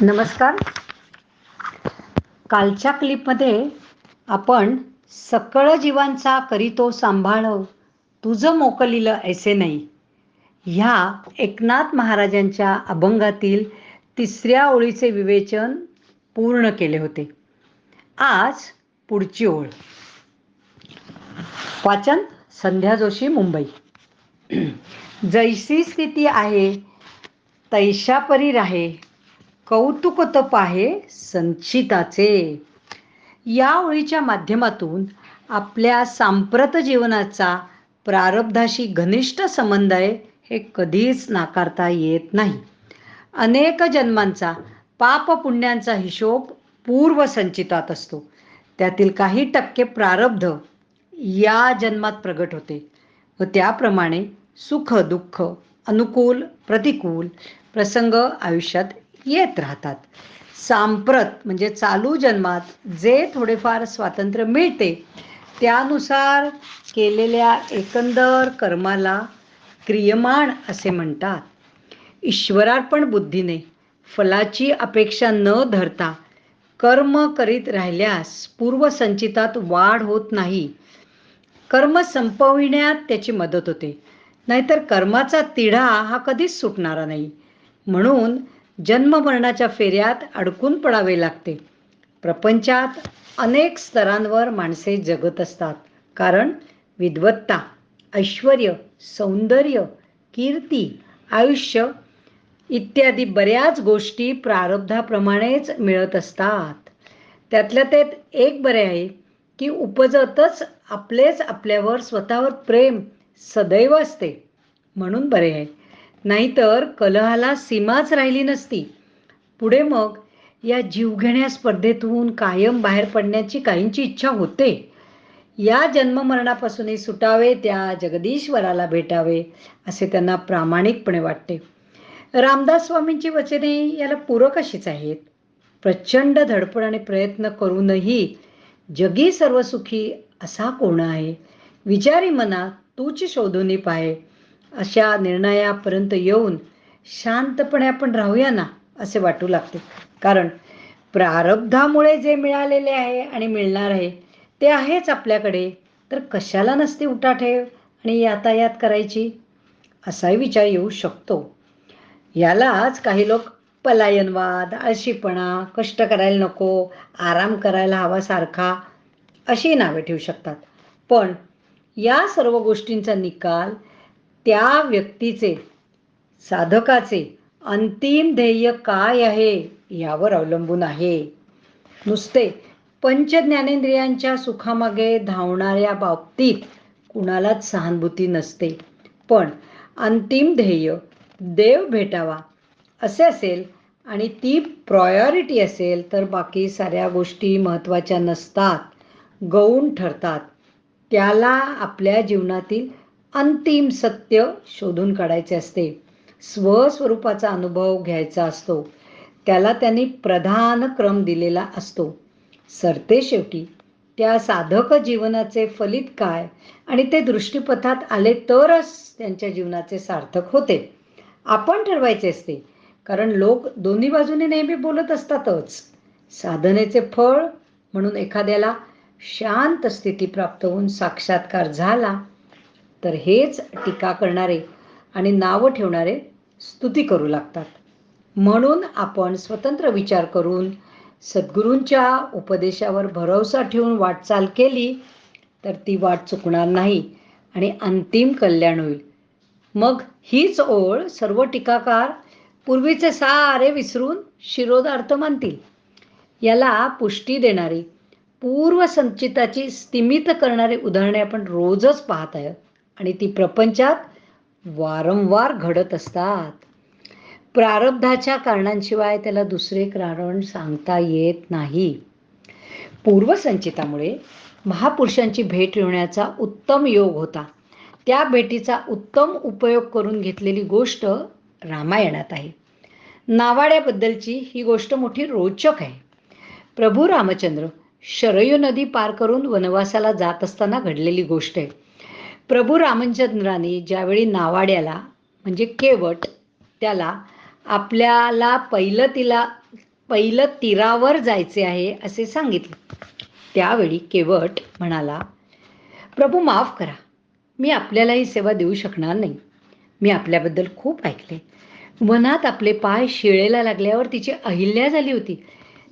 नमस्कार. कालच्या क्लिपमध्ये आपण सकळ जीवांचा करीतो सांभाळ तुझं मोकलिलं ऐसे नाही. ह्या एकनाथ महाराजांच्या अभंगातील तिसऱ्या ओळीचे विवेचन पूर्ण केले होते. आज पुढची ओळ. वाचन संध्या जोशी मुंबई. जैसी स्थिती आहे तैशापरी राहे. कौतुक तप आहे संचिताचे. या ओळीच्या माध्यमातून आपल्या सांप्रत जीवनाचा प्रारब्धाशी घनिष्ठ संबंध आहे हे कधीच नाकारता येत नाही. अनेक जन्मांचा पाप पुण्यांचा हिशोब पूर्वसंचितात असतो. त्यातील काही टक्के प्रारब्ध या जन्मात प्रगट होते व त्याप्रमाणे सुख दुःख अनुकूल प्रतिकूल प्रसंग आयुष्यात येत राहतात. सांप्रत म्हणजे चालू जन्मात जे थोडेफार स्वातंत्र्य मिळते त्यानुसार केलेल्या एकंदर कर्माला क्रियमाण असे म्हणतात. ईश्वरार्पण बुद्धीने फलाची अपेक्षा न धरता कर्म करीत राहिल्यास पूर्वसंचितात वाढ होत नाही. कर्म संपविण्यात त्याची मदत होते. नाहीतर कर्माचा तिढा हा कधीच सुटणारा नाही. म्हणून जन्ममरणाच्या फेऱ्यात अडकून पडावे लागते. प्रपंचात अनेक स्तरांवर माणसे जगत असतात. कारण विद्वत्ता ऐश्वर सौंदर्य कीर्ती आयुष्य इत्यादी बऱ्याच गोष्टी प्रारब्धाप्रमाणेच मिळत असतात. त्यातल्या त्यात एक बरे आहे की उपजतच आपलेच आपल्यावर स्वतःवर प्रेम सदैव असते. म्हणून बरे आहे. नाहीतर कलहाला सीमाच राहिली नसती. पुढे मग या जीवघेण्या स्पर्धेतून कायम बाहेर पडण्याची काहींची इच्छा होते. या जन्ममरणापासूनही सुटावे त्या जगदीश्वराला भेटावे असे त्यांना प्रामाणिकपणे वाटते. रामदास स्वामींची वचने याला पूरक अशीच आहेत. प्रचंड धडपड आणि प्रयत्न करूनही जगी सर्वसुखी असा कोण आहे? विचारी मना तूच शोधून पाहे. अशा निर्णयापर्यंत येऊन शांतपणे आपण राहूया ना असे वाटू लागते. कारण प्रारब्धामुळे जे मिळालेले आहे आणि मिळणार आहे ते आहेच आपल्याकडे. तर कशाला नसते उठाठेव आणि यातायात करायची? असाही विचार येऊ शकतो. यालाच काही लोक पलायनवाद आळशीपणा कष्ट करायला नको आराम करायला हवा सारखा अशी नावे ठेवू शकतात. पण या सर्व गोष्टींचा निकाल त्या व्यक्तीचे साधकाचे अंतिम ध्येय काय आहे यावर अवलंबून आहे. नुसते पंचज्ञानेंद्रियांच्या सुखामागे धावणाऱ्या बाबतीत कुणालाच सहानुभूती नसते. पण अंतिम ध्येय देव भेटावा असे असेल आणि ती प्रायोरिटी असेल तर बाकी साऱ्या गोष्टी महत्त्वाच्या नसतात गौण ठरतात. त्याला आपल्या जीवनातील अंतिम सत्य शोधून काढायचे असते. स्वस्वरूपाचा अनुभव घ्यायचा असतो. त्याला त्यांनी प्रधान क्रम दिलेला असतो. सरते शेवटी त्या साधक जीवनाचे फलित काय आणि ते दृष्टीपथात आले तरच त्यांच्या जीवनाचे सार्थक होते. आपण ठरवायचे असते कारण लोक दोन्ही बाजूने नेहमी बोलत असतातच. साधनेचे फळ म्हणून एखाद्याला शांत स्थिती प्राप्त होऊन साक्षात्कार झाला तर हेच टीका करणारे आणि नावं ठेवणारे स्तुती करू लागतात. म्हणून आपण स्वतंत्र विचार करून सद्गुरूंच्या उपदेशावर भरोसा ठेवून वाटचाल केली तर ती वाट चुकणार नाही आणि अंतिम कल्याण होईल. मग हीच ओळ सर्व टीकाकार पूर्वीचे सारे विसरून शिरोधार्थ मानतील. याला पुष्टी देणारी पूर्वसंचिताची स्तिमित करणारी उदाहरणे आपण रोजच पाहत आहोत. आणि ती प्रपंचात वारंवार घडत असतात. प्रारब्धाच्या कारणांशिवाय त्याला दुसरे कारण सांगता येत नाही. पूर्वसंचितामुळे महापुरुषांची भेट होण्याचा उत्तम योग होता. त्या भेटीचा उत्तम उपयोग करून घेतलेली गोष्ट रामायणात आहे. नावाड्याबद्दलची ही गोष्ट मोठी रोचक आहे. प्रभू रामचंद्र शरयू नदी पार करून वनवासाला जात असताना घडलेली गोष्ट आहे. प्रभू रामचंद्राने ज्यावेळी नावाड्याला म्हणजे केवट त्याला आपल्याला पहिलं तिला पहिलं तीरावर जायचे आहे असे सांगितले. त्यावेळी केवट म्हणाला प्रभू माफ करा. मी आपल्याला ही सेवा देऊ शकणार नाही. मी आपल्याबद्दल खूप ऐकले. वनात आपले पाय शिळेला लागल्यावर तिची अहिल्या झाली होती.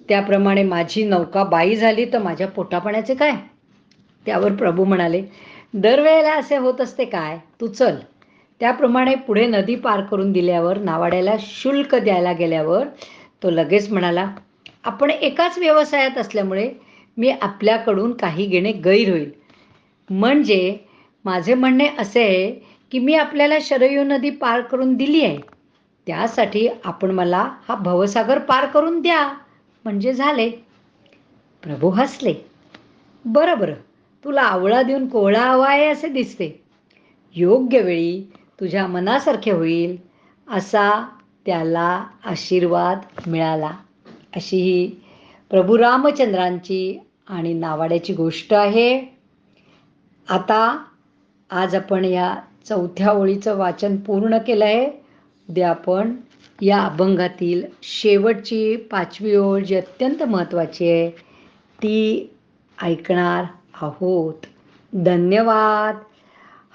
त्याप्रमाणे माझी नौका बाई झाली तर माझ्या पोटापाण्याचे काय? त्यावर प्रभू म्हणाले दरवेळेला असे होत असते काय? तू चल. त्याप्रमाणे पुढे नदी पार करून दिल्यावर नावाड्याला शुल्क द्यायला गेल्यावर तो लगेच म्हणाला आपण एकाच व्यवसायात असल्यामुळे मी आपल्याकडून काही घेणे गैर होईल. म्हणजे माझे म्हणणे असे आहे की मी आपल्याला शरयू नदी पार करून दिली आहे. त्यासाठी आपण मला हा भवसागर पार करून द्या. म्हणजे झाले. प्रभू हसले. बरं बरं. तुला आवळा देऊन कोहळा हवा आहे असे दिसते. योग्य वेळी तुझ्या मनासारखे होईल असा त्याला आशीर्वाद मिळाला. अशी ही प्रभू रामचंद्रांची आणि नावाड्याची गोष्ट आहे. आता आज आपण या चौथ्या ओळीचं वाचन पूर्ण केलं आहे उद्या आपण या अभंगातील शेवटची पाचवी ओळ जी अत्यंत महत्त्वाची आहे ती ऐकणार आहोत धन्यवाद.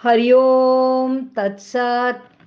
हरिओम. तत्सत.